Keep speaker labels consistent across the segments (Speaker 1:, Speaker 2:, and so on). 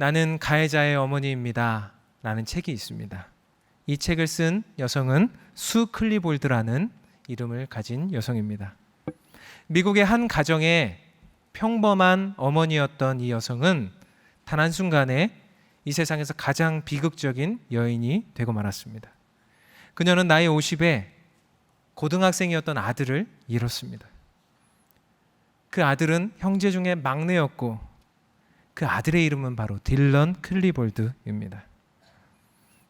Speaker 1: 나는 가해자의 어머니입니다. 라는 책이 있습니다. 이 책을 쓴 여성은 수 클리볼드라는 이름을 가진 여성입니다. 미국의 한 가정의 평범한 어머니였던 이 여성은 단 한순간에 이 세상에서 가장 비극적인 여인이 되고 말았습니다. 그녀는 나이 50에 고등학생이었던 아들을 잃었습니다. 그 아들은 형제 중에 막내였고 그 아들의 이름은 바로 딜런 클리볼드입니다.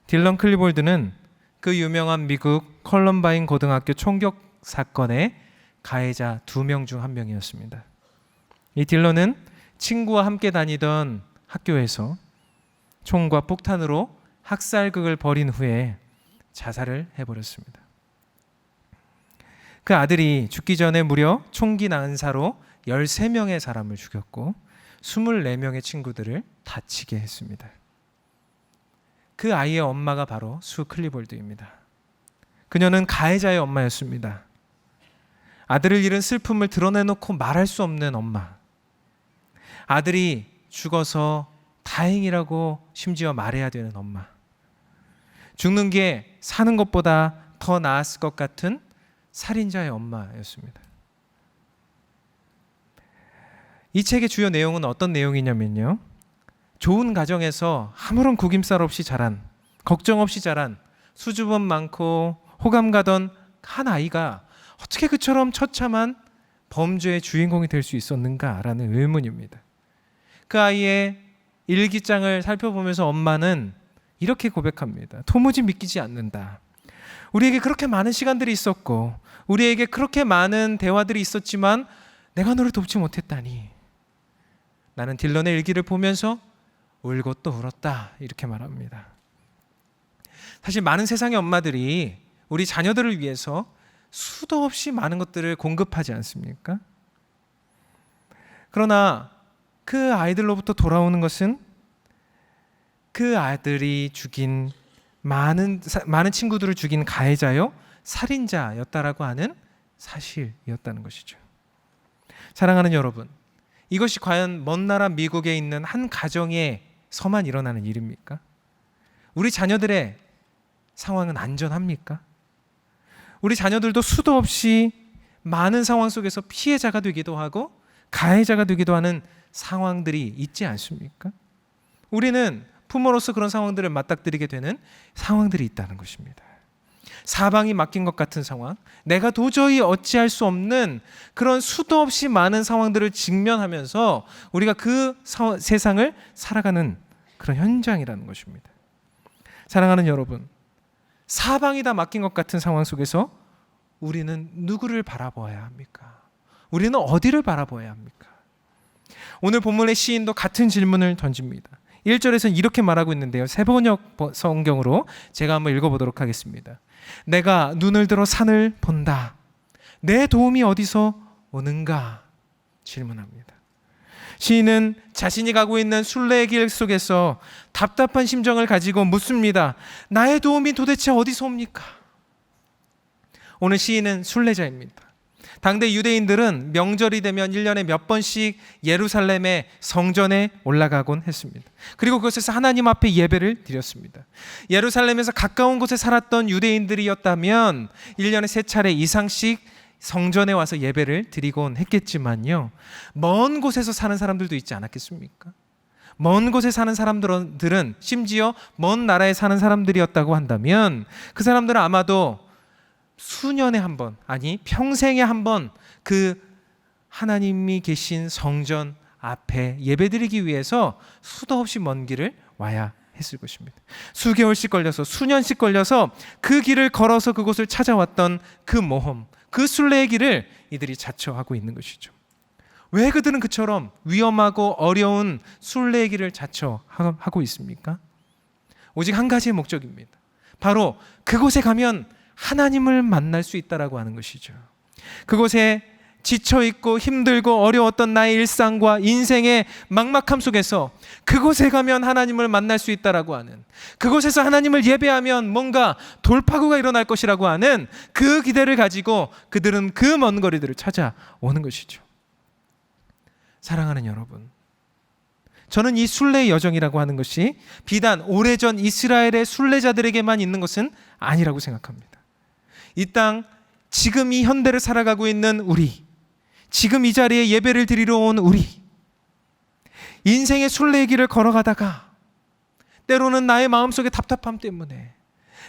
Speaker 1: 딜런 클리볼드는 그 유명한 미국 컬럼바인 고등학교 총격 사건의 가해자 두 명 중 한 명이었습니다. 이 딜런은 친구와 함께 다니던 학교에서 총과 폭탄으로 학살극을 벌인 후에 자살을 해버렸습니다. 그 아들이 죽기 전에 무려 총기 난사로 13명의 사람을 죽였고 24명의 친구들을 다치게 했습니다. 그 아이의 엄마가 바로 수 클리볼드입니다. 그녀는 가해자의 엄마였습니다. 아들을 잃은 슬픔을 드러내놓고 말할 수 없는 엄마. 아들이 죽어서 다행이라고 심지어 말해야 되는 엄마. 죽는 게 사는 것보다 더 나았을 것 같은 살인자의 엄마였습니다. 이 책의 주요 내용은 어떤 내용이냐면요. 좋은 가정에서 아무런 구김살 없이 자란, 걱정 없이 자란, 수줍음 많고 호감 가던 한 아이가 어떻게 그처럼 처참한 범죄의 주인공이 될 수 있었는가라는 의문입니다. 그 아이의 일기장을 살펴보면서 엄마는 이렇게 고백합니다. 도무지 믿기지 않는다. 우리에게 그렇게 많은 시간들이 있었고, 우리에게 그렇게 많은 대화들이 있었지만, 내가 너를 돕지 못했다니. 나는 딜런의 일기를 보면서 울고 또 울었다. 이렇게 말합니다. 사실 많은 세상의 엄마들이 우리 자녀들을 위해서 수도 없이 많은 것들을 공급하지 않습니까? 그러나 그 아이들로부터 돌아오는 것은 그 아들이 죽인 많은 사- 많은 친구들을 죽인 가해자요 살인자였다라고 하는 사실이었다는 것이죠. 사랑하는 여러분, 이것이 과연 먼 나라 미국에 있는 한 가정에서만 일어나는 일입니까? 우리 자녀들의 상황은 안전합니까? 우리 자녀들도 수도 없이 많은 상황 속에서 피해자가 되기도 하고 가해자가 되기도 하는 상황들이 있지 않습니까? 우리는 부모로서 그런 상황들을 맞닥뜨리게 되는 상황들이 있다는 것입니다. 사방이 막힌 것 같은 상황, 내가 도저히 어찌할 수 없는 그런 수도 없이 많은 상황들을 직면하면서 우리가 그 사- 세상을 살아가는 그런 현장이라는 것입니다. 사랑하는 여러분, 사방이 다 막힌 것 같은 상황 속에서 우리는 누구를 바라보아야 합니까? 우리는 어디를 바라보아야 합니까? 오늘 본문의 시인도 같은 질문을 던집니다. 1절에서는 이렇게 말하고 있는데요. 세번역 성경으로 제가 한번 읽어보도록 하겠습니다. 내가 눈을 들어 산을 본다. 내 도움이 어디서 오는가? 질문합니다. 시인은 자신이 가고 있는 순례의 길 속에서 답답한 심정을 가지고 묻습니다. 나의 도움이 도대체 어디서 옵니까? 오늘 시인은 순례자입니다. 당대 유대인들은 명절이 되면 1년에 몇 번씩 예루살렘의 성전에 올라가곤 했습니다. 그리고 그곳에서 하나님 앞에 예배를 드렸습니다. 예루살렘에서 가까운 곳에 살았던 유대인들이었다면 1년에 세 차례 이상씩 성전에 와서 예배를 드리곤 했겠지만요. 먼 곳에서 사는 사람들도 있지 않았겠습니까? 먼 곳에 사는 사람들은 심지어 먼 나라에 사는 사람들이었다고 한다면 그 사람들은 아마도 수년에 한 번, 아니 평생에 한 번 그 하나님이 계신 성전 앞에 예배드리기 위해서 수도 없이 먼 길을 와야 했을 것입니다. 수개월씩 걸려서 수년씩 걸려서 그 길을 걸어서 그곳을 찾아왔던 그 모험, 그 순례의 길을 이들이 자처하고 있는 것이죠. 왜 그들은 그처럼 위험하고 어려운 순례의 길을 자처하고 있습니까? 오직 한 가지의 목적입니다. 바로 그곳에 가면 하나님을 만날 수 있다라고 하는 것이죠. 그곳에 지쳐 있고 힘들고 어려웠던 나의 일상과 인생의 막막함 속에서 그곳에 가면 하나님을 만날 수 있다라고 하는 그곳에서 하나님을 예배하면 뭔가 돌파구가 일어날 것이라고 하는 그 기대를 가지고 그들은 그 먼 거리들을 찾아오는 것이죠. 사랑하는 여러분, 저는 이 순례의 여정이라고 하는 것이 비단 오래전 이스라엘의 순례자들에게만 있는 것은 아니라고 생각합니다. 이 땅 지금 이 현대를 살아가고 있는 우리 지금 이 자리에 예배를 드리러 온 우리 인생의 순례의 길을 걸어가다가 때로는 나의 마음속의 답답함 때문에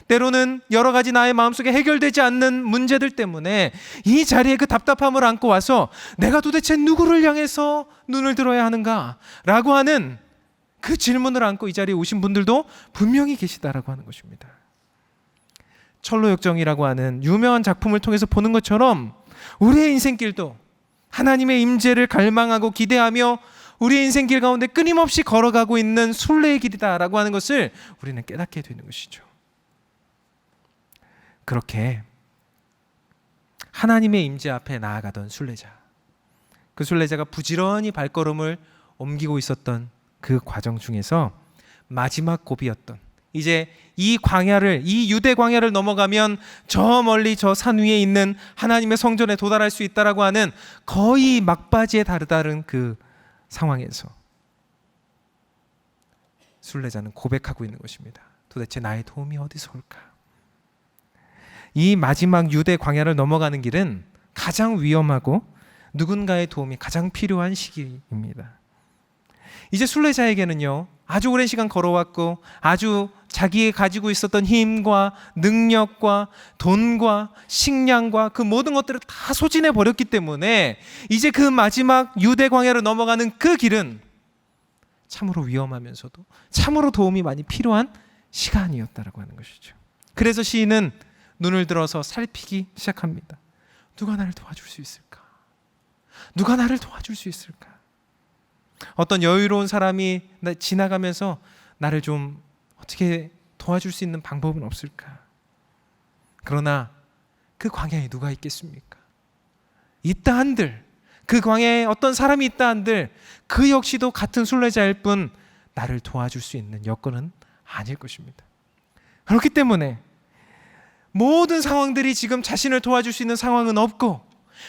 Speaker 1: 때로는 여러 가지 나의 마음속에 해결되지 않는 문제들 때문에 이 자리에 그 답답함을 안고 와서 내가 도대체 누구를 향해서 눈을 들어야 하는가 라고 하는 그 질문을 안고 이 자리에 오신 분들도 분명히 계시다라고 하는 것입니다. 철로 역정이라고 하는 유명한 작품을 통해서 보는 것처럼 우리의 인생길도 하나님의 임재를 갈망하고 기대하며 우리의 인생길 가운데 끊임없이 걸어가고 있는 순례의 길이다라고 하는 것을 우리는 깨닫게 되는 것이죠. 그렇게 하나님의 임재 앞에 나아가던 순례자. 그 순례자가 부지런히 발걸음을 옮기고 있었던 그 과정 중에서 마지막 고비였던 이제 이 광야를 이 유대 광야를 넘어가면 저 멀리 저 산 위에 있는 하나님의 성전에 도달할 수 있다라고 하는 거의 막바지에 다르다는 그 상황에서 순례자는 고백하고 있는 것입니다. 도대체 나의 도움이 어디서 올까? 이 마지막 유대 광야를 넘어가는 길은 가장 위험하고 누군가의 도움이 가장 필요한 시기입니다. 이제 순례자에게는요 아주 오랜 시간 걸어왔고 아주 자기의 가지고 있었던 힘과 능력과 돈과 식량과 그 모든 것들을 다 소진해 버렸기 때문에 이제 그 마지막 유대 광야를 넘어가는 그 길은 참으로 위험하면서도 참으로 도움이 많이 필요한 시간이었다라고 하는 것이죠. 그래서 시인은 눈을 들어서 살피기 시작합니다. 누가 나를 도와줄 수 있을까? 누가 나를 도와줄 수 있을까? 어떤 여유로운 사람이 나- 지나가면서 나를 좀 어떻게 도와줄 수 있는 방법은 없을까? 그러나 그 광야에 누가 있겠습니까? 있다 한들 그 광야에 어떤 사람이 있다 한들 그 역시도 같은 순례자일 뿐 나를 도와줄 수 있는 여건은 아닐 것입니다. 그렇기 때문에 모든 상황들이 지금 자신을 도와줄 수 있는 상황은 없고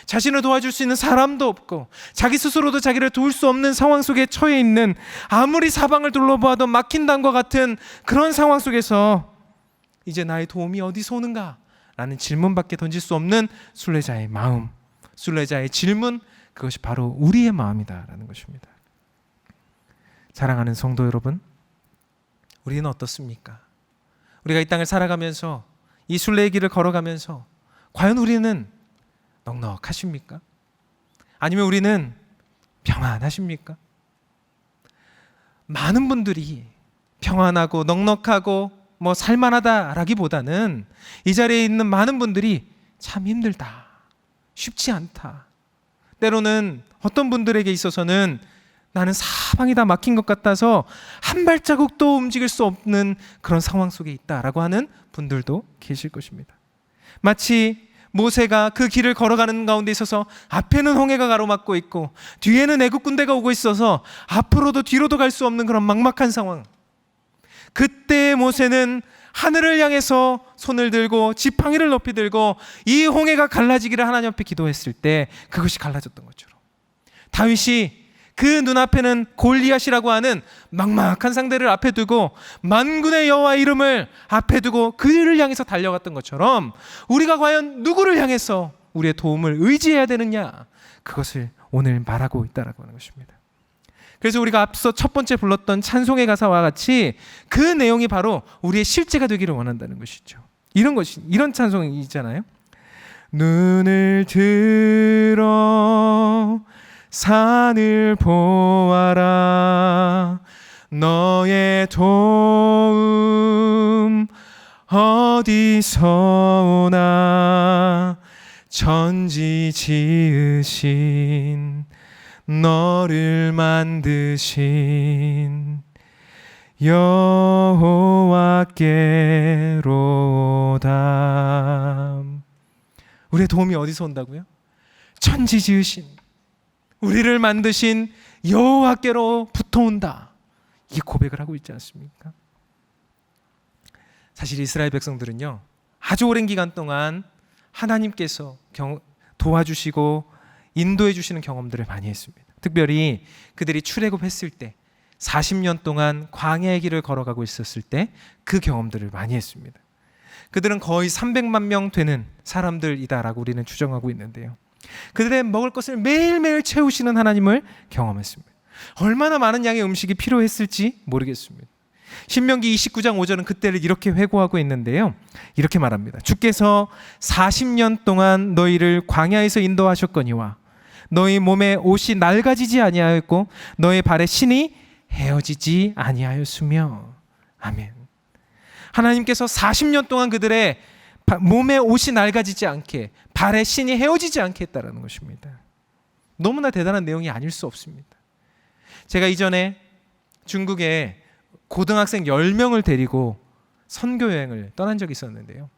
Speaker 1: 자신을 도와줄 수 있는 사람도 없고 자기 스스로도 자기를 도울 수 없는 상황 속에 처해 있는 아무리 사방을 둘러보아도 막힌 담과 같은 그런 상황 속에서 이제 나의 도움이 어디서 오는가? 라는 질문밖에 던질 수 없는 순례자의 마음, 순례자의 질문 그것이 바로 우리의 마음이다라는 것입니다. 사랑하는 성도 여러분, 우리는 어떻습니까? 우리가 이 땅을 살아가면서 이 순례의 길을 걸어가면서 과연 우리는 넉넉하십니까? 아니면 우리는 평안하십니까? 많은 분들이 평안하고 넉넉하고 뭐 살만하다라기보다는 이 자리에 있는 많은 분들이 참 힘들다. 쉽지 않다. 때로는 어떤 분들에게 있어서는 나는 사방이 다 막힌 것 같아서 한 발자국도 움직일 수 없는 그런 상황 속에 있다라고 하는 분들도 계실 것입니다. 마치 모세가 그 길을 걸어가는 가운데 있어서 앞에는 홍해가 가로막고 있고 뒤에는 애국 군대가 오고 있어서 앞으로도 뒤로도 갈 수 없는 그런 막막한 상황. 그때 모세는 하늘을 향해서 손을 들고 지팡이를 높이 들고 이 홍해가 갈라지기를 하나님 앞에 기도했을 때 그것이 갈라졌던 것처럼 다윗이 그 눈앞에는 골리앗이라고 하는 막막한 상대를 앞에 두고 만군의 여호와 이름을 앞에 두고 그를 향해서 달려갔던 것처럼 우리가 과연 누구를 향해서 우리의 도움을 의지해야 되느냐 그것을 오늘 말하고 있다라고 하는 것입니다. 그래서 우리가 앞서 첫 번째 불렀던 찬송의 가사와 같이 그 내용이 바로 우리의 실제가 되기를 원한다는 것이죠. 이런 것이 이런 찬송이 있잖아요. 눈을 들어 산을 보아라 너의 도움 어디서 오나 천지 지으신 너를 만드신 여호와께로다 우리의 도움이 어디서 온다고요? 천지 지으신 우리를 만드신 여호와께로 붙어온다. 이 고백을 하고 있지 않습니까? 사실 이스라엘 백성들은요 아주 오랜 기간 동안 하나님께서 경, 도와주시고 인도해 주시는 경험들을 많이 했습니다. 특별히 그들이 출애굽했을 때 40년 동안 광야의 길을 걸어가고 있었을 때 그 경험들을 많이 했습니다. 그들은 거의 300만 명 되는 사람들이다라고 우리는 추정하고 있는데요. 그들의 먹을 것을 매일매일 채우시는 하나님을 경험했습니다. 얼마나 많은 양의 음식이 필요했을지 모르겠습니다. 신명기 29장 5절은 그때를 이렇게 회고하고 있는데요. 이렇게 말합니다. 주께서 40년 동안 너희를 광야에서 인도하셨거니와 너희 몸에 옷이 낡아지지 아니하였고 너희 발에 신이 헤어지지 아니하였으며 아멘. 하나님께서 40년 동안 그들의 바- 몸에 옷이 낡아지지 않게 발에 신이 헤어지지 않게 했다라는 것입니다. 너무나 대단한 내용이 아닐 수 없습니다. 제가 이전에 중국에 고등학생 10명을 데리고 선교 여행을 떠난 적이 있었는데요.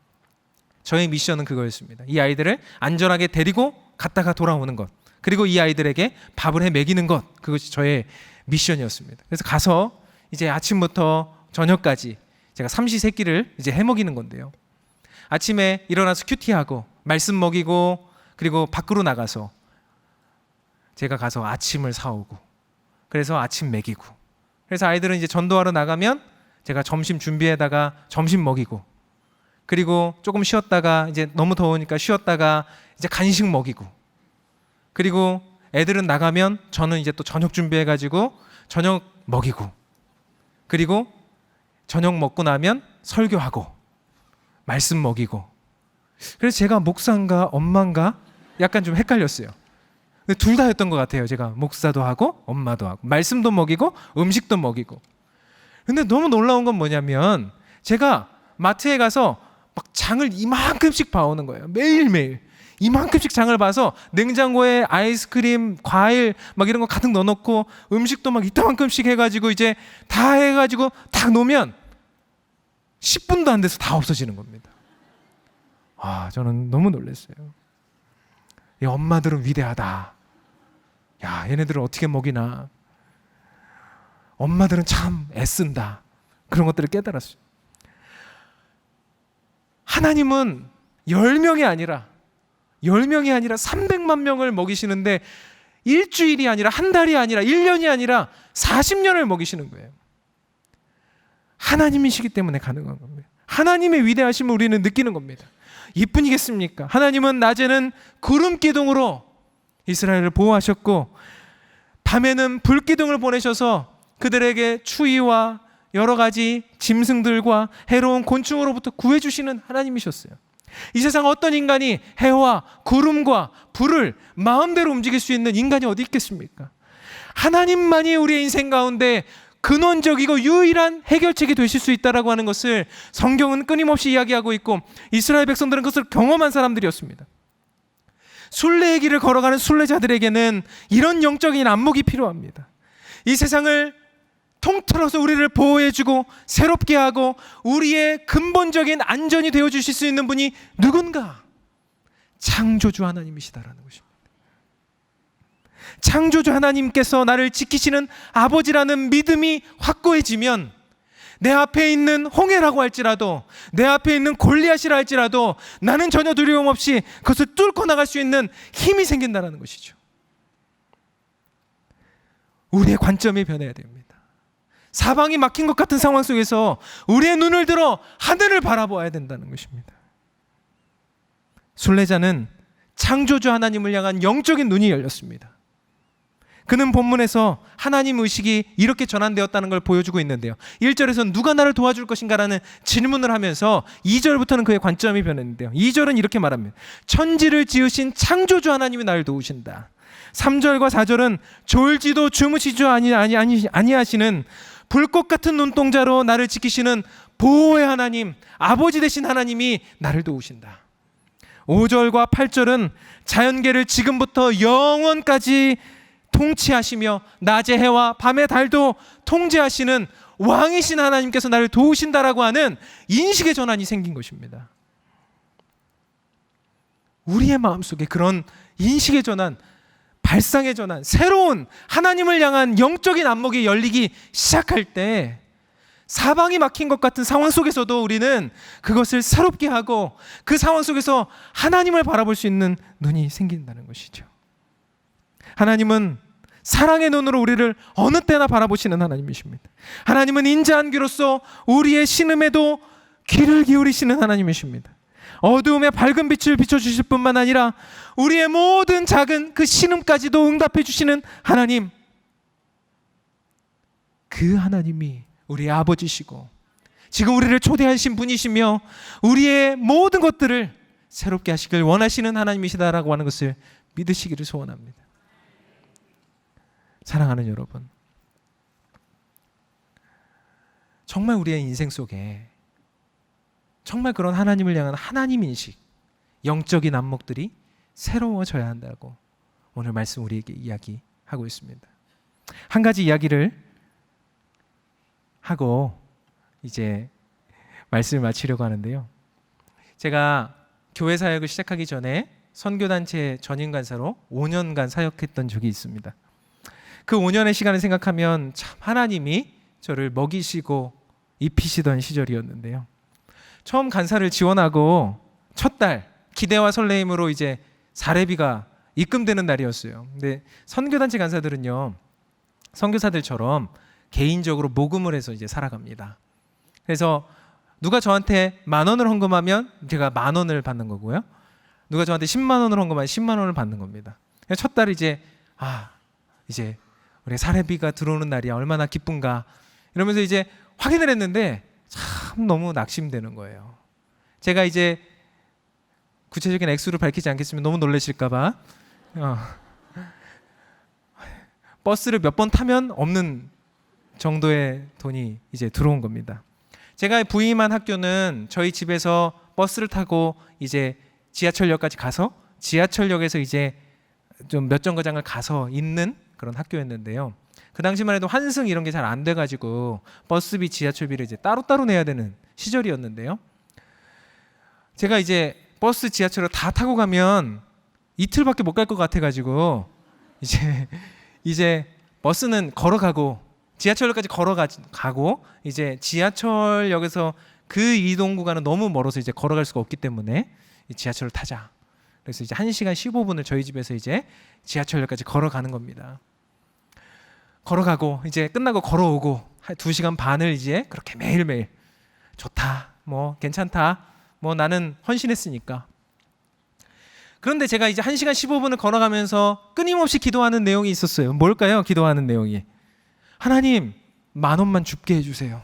Speaker 1: 저의 미션은 그거였습니다. 이 아이들을 안전하게 데리고 갔다가 돌아오는 것. 그리고 이 아이들에게 밥을 해 먹이는 것. 그것이 저의 미션이었습니다. 그래서 가서 이제 아침부터 저녁까지 제가 삼시세끼를 이제 해 먹이는 건데요. 아침에 일어나서 큐티하고 말씀 먹이고 그리고 밖으로 나가서 제가 가서 아침을 사오고 그래서 아침 먹이고 그래서 아이들은 이제 전도하러 나가면 제가 점심 준비해다가 점심 먹이고 그리고 조금 쉬었다가 이제 너무 더우니까 쉬었다가 이제 간식 먹이고 그리고 애들은 나가면 저는 이제 또 저녁 준비해 가지고 저녁 먹이고 그리고 저녁 먹고 나면 설교하고 말씀 먹이고 그래서 제가 목사인가 엄마인가 약간 좀 헷갈렸어요. 둘 다였던 것 같아요. 제가 목사도 하고 엄마도 하고 말씀도 먹이고 음식도 먹이고. 근데 너무 놀라운 건 뭐냐면 제가 마트에 가서 막 장을 이만큼씩 봐오는 거예요. 매일매일. 이만큼씩 장을 봐서 냉장고에 아이스크림, 과일 막 이런 거 가득 넣어놓고 음식도 막 이따만큼씩 해가지고 이제 다 해가지고 딱 놓으면 10분도 안 돼서 다 없어지는 겁니다. 아, 저는 너무 놀랐어요. 이 엄마들은 위대하다. 야, 얘네들을 어떻게 먹이나. 엄마들은 참 애쓴다. 그런 것들을 깨달았어요. 하나님은 10명이 아니라 10명이 아니라 300만 명을 먹이시는데 일주일이 아니라 한 달이 아니라 1년이 아니라 40년을 먹이시는 거예요. 하나님이시기 때문에 가능한 겁니다. 하나님의 위대하심을 우리는 느끼는 겁니다. 이뿐이겠습니까? 하나님은 낮에는 구름 기둥으로 이스라엘을 보호하셨고 밤에는 불 기둥을 보내셔서 그들에게 추위와 여러 가지 짐승들과 해로운 곤충으로부터 구해 주시는 하나님이셨어요. 이 세상 어떤 인간이 해와 구름과 불을 마음대로 움직일 수 있는 인간이 어디 있겠습니까? 하나님만이 우리의 인생 가운데 근원적이고 유일한 해결책이 되실 수 있다라고 하는 것을 성경은 끊임없이 이야기하고 있고 이스라엘 백성들은 그것을 경험한 사람들이었습니다. 순례의 길을 걸어가는 순례자들에게는 이런 영적인 안목이 필요합니다. 이 세상을 통틀어서 우리를 보호해주고 새롭게 하고 우리의 근본적인 안전이 되어 주실 수 있는 분이 누군가 창조주 하나님이시다라는 것입니다. 창조주 하나님께서 나를 지키시는 아버지라는 믿음이 확고해지면 내 앞에 있는 홍해라고 할지라도 내 앞에 있는 골리앗이라 할지라도 나는 전혀 두려움 없이 그것을 뚫고 나갈 수 있는 힘이 생긴다는 것이죠. 우리의 관점이 변해야 됩니다. 사방이 막힌 것 같은 상황 속에서 우리의 눈을 들어 하늘을 바라보아야 된다는 것입니다. 순례자는 창조주 하나님을 향한 영적인 눈이 열렸습니다. 그는 본문에서 하나님 의식이 이렇게 전환되었다는 걸 보여주고 있는데요. 1절에서 누가 나를 도와줄 것인가라는 질문을 하면서 2절부터는 그의 관점이 변했는데요. 2절은 이렇게 말합니다. 천지를 지으신 창조주 하나님이 나를 도우신다. 3절과 4절은 졸지도 주무시지 아니 아니 아니 아니하시는 불꽃 같은 눈동자로 나를 지키시는 보호의 하나님, 아버지 되신 하나님이 나를 도우신다. 5절과 8절은 자연계를 지금부터 영원까지 통치하시며 낮의 해와 밤의 달도 통제하시는 왕이신 하나님께서 나를 도우신다라고 하는 인식의 전환이 생긴 것입니다. 우리의 마음속에 그런 인식의 전환, 발상의 전환, 새로운 하나님을 향한 영적인 안목이 열리기 시작할 때 사방이 막힌 것 같은 상황 속에서도 우리는 그것을 새롭게 하고 그 상황 속에서 하나님을 바라볼 수 있는 눈이 생긴다는 것이죠. 하나님은 사랑의 눈으로 우리를 어느 때나 바라보시는 하나님이십니다. 하나님은 인자한 귀로서 우리의 신음에도 귀를 기울이시는 하나님이십니다. 어두움에 밝은 빛을 비춰주실 뿐만 아니라 우리의 모든 작은 그 신음까지도 응답해 주시는 하나님. 그 하나님이 우리의 아버지시고 지금 우리를 초대하신 분이시며 우리의 모든 것들을 새롭게 하시길 원하시는 하나님이시다라고 하는 것을 믿으시기를 소원합니다. 사랑하는 여러분. 정말 우리의 인생 속에 정말 그런 하나님을 향한 하나님 인식, 영적인 안목들이 새로워져야 한다고 오늘 말씀 우리에게 이야기하고 있습니다. 한 가지 이야기를 하고 이제 말씀을 마치려고 하는데요. 제가 교회 사역을 시작하기 전에 선교단체 전임 간사로 5년간 사역했던 적이 있습니다. 그 5년의 시간을 생각하면 참 하나님이 저를 먹이시고 입히시던 시절이었는데요. 처음 간사를 지원하고 첫 달 기대와 설레임으로 이제 사례비가 입금되는 날이었어요. 근데 선교단체 간사들은요. 선교사들처럼 개인적으로 모금을 해서 이제 살아갑니다. 그래서 누가 저한테 만 원을 헌금하면 제가 만 원을 받는 거고요. 누가 저한테 10만 원을 헌금하면 10만 원을 받는 겁니다. 첫 달 이제 아 이제 우리 사례비가 들어오는 날이야 얼마나 기쁜가 이러면서 이제 확인을 했는데 참 너무 낙심되는 거예요. 제가 이제 구체적인 액수를 밝히지 않겠으면 너무 놀라실까봐 어. 버스를 몇 번 타면 없는 정도의 돈이 이제 들어온 겁니다. 제가 부임한 학교는 저희 집에서 버스를 타고 이제 지하철역까지 가서 지하철역에서 이제 좀 몇 정거장을 가서 있는 그런 학교였는데요. 그 당시만 해도 환승 이런 게 잘 안 돼가지고 버스비, 지하철비를 이제 따로따로 내야 되는 시절이었는데요. 제가 이제 버스, 지하철을 다 타고 가면 이틀밖에 못 갈 것 같아가지고 이제 이제 버스는 걸어가고 지하철역까지 걸어가고 이제 지하철역에서 그 이동 구간은 너무 멀어서 이제 걸어갈 수가 없기 때문에 이 지하철을 타자. 그래서 이제 1시간 15분을 저희 집에서 이제 지하철역까지 걸어가는 겁니다. 걸어가고 이제 끝나고 걸어오고 한 2시간 반을 이제 그렇게 매일매일 좋다. 뭐 괜찮다. 뭐 나는 헌신했으니까. 그런데 제가 이제 1시간 15분을 걸어가면서 끊임없이 기도하는 내용이 있었어요. 뭘까요? 기도하는 내용이. 하나님, 만 원만 줍게 해 주세요.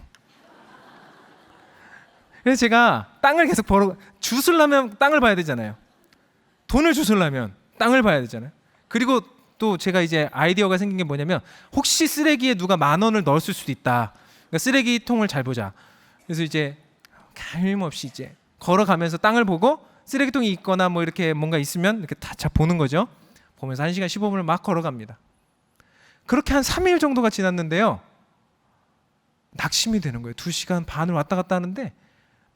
Speaker 1: 그래서 제가 땅을 계속 벌어 주술라면 땅을 봐야 되잖아요. 돈을 주술라면 땅을 봐야 되잖아요. 그리고 또 제가 이제 아이디어가 생긴 게 뭐냐면 혹시 쓰레기에 누가 만 원을 넣었을 수도 있다. 그러니까 쓰레기통을 잘 보자. 그래서 이제 갈림없이 이제 걸어가면서 땅을 보고 쓰레기통이 있거나 뭐 이렇게 뭔가 있으면 이렇게 다 보는 거죠. 보면서 1시간 15분을 막 걸어갑니다. 그렇게 한 3일 정도가 지났는데요. 낙심이 되는 거예요. 2시간 반을 왔다 갔다 하는데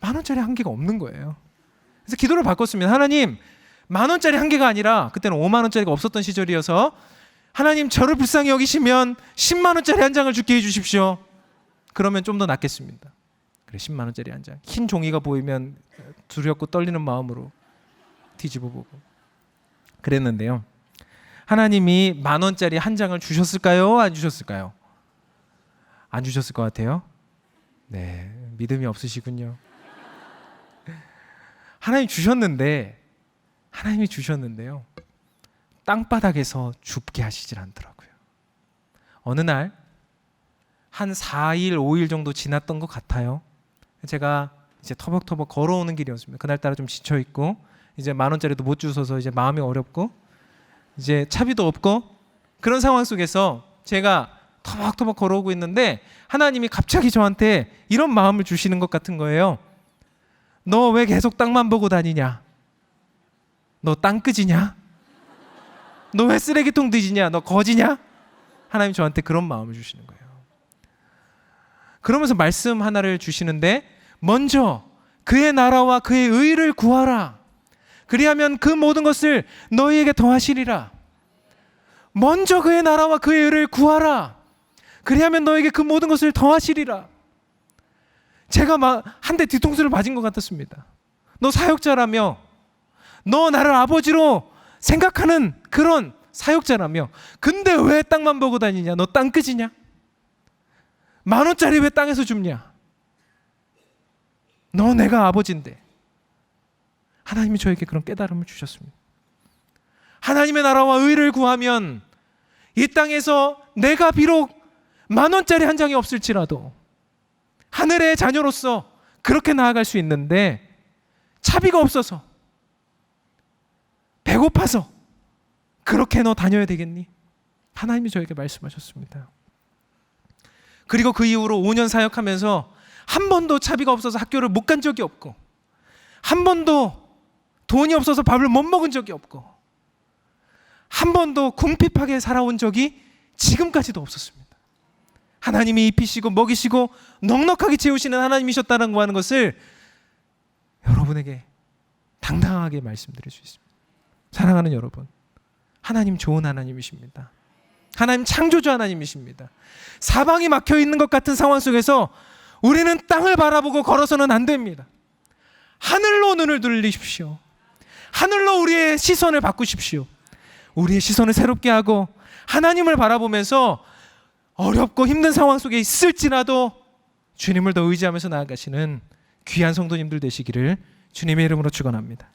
Speaker 1: 만 원짜리 한 개가 없는 거예요. 그래서 기도를 바꿨습니다. 하나님, 만 원짜리 한 개가 아니라 그때는 5만 원짜리가 없었던 시절이어서 하나님 저를 불쌍히 여기시면 10만 원짜리 한 장을 주게 해 주십시오. 그러면 좀 더 낫겠습니다. 그래 10만 원짜리 한 장. 흰 종이가 보이면 두렵고 떨리는 마음으로 뒤집어 보고 그랬는데요. 하나님이 만 원짜리 한 장을 주셨을까요? 안 주셨을까요? 안 주셨을 것 같아요. 네, 믿음이 없으시군요. 하나님 주셨는데 하나님이 주셨는데요. 땅바닥에서 줍게 하시질 않더라고요. 어느 날 한 4일, 5일 정도 지났던 것 같아요. 제가 이제 터벅터벅 걸어오는 길이었습니다. 그날따라 좀 지쳐 있고 이제 만 원짜리도 못 주셔서 이제 마음이 어렵고 이제 차비도 없고 그런 상황 속에서 제가 터벅터벅 걸어오고 있는데 하나님이 갑자기 저한테 이런 마음을 주시는 것 같은 거예요. 너 왜 계속 땅만 보고 다니냐? 너 땅끄지냐? 너 왜 쓰레기통 뒤지냐? 너 거지냐? 하나님 저한테 그런 마음을 주시는 거예요. 그러면서 말씀 하나를 주시는데 먼저 그의 나라와 그의 의를 구하라. 그리하면 그 모든 것을 너희에게 더하시리라. 먼저 그의 나라와 그의 의를 구하라. 그리하면 너에게 그 모든 것을 더하시리라. 제가 막 한 대 뒤통수를 맞은 것 같았습니다. 너 사역자라며 너 나를 아버지로 생각하는 그런 사역자라며 근데 왜 땅만 보고 다니냐? 너 땅끝이냐? 만 원짜리 왜 땅에서 줍냐? 너 내가 아버지인데 하나님이 저에게 그런 깨달음을 주셨습니다. 하나님의 나라와 의를 구하면 이 땅에서 내가 비록 만 원짜리 한 장이 없을지라도 하늘의 자녀로서 그렇게 나아갈 수 있는데 차비가 없어서 배고파서 그렇게 너 다녀야 되겠니? 하나님이 저에게 말씀하셨습니다. 그리고 그 이후로 5년 사역하면서 한 번도 차비가 없어서 학교를 못 간 적이 없고 한 번도 돈이 없어서 밥을 못 먹은 적이 없고 한 번도 궁핍하게 살아온 적이 지금까지도 없었습니다. 하나님이 입히시고 먹이시고 넉넉하게 채우시는 하나님이셨다는 것을 여러분에게 당당하게 말씀드릴 수 있습니다. 사랑하는 여러분, 하나님 좋은 하나님이십니다. 하나님 창조주 하나님이십니다. 사방이 막혀 있는 것 같은 상황 속에서 우리는 땅을 바라보고 걸어서는 안 됩니다. 하늘로 눈을 돌리십시오. 하늘로 우리의 시선을 바꾸십시오. 우리의 시선을 새롭게 하고 하나님을 바라보면서 어렵고 힘든 상황 속에 있을지라도 주님을 더 의지하면서 나아가시는 귀한 성도님들 되시기를 주님의 이름으로 축원합니다.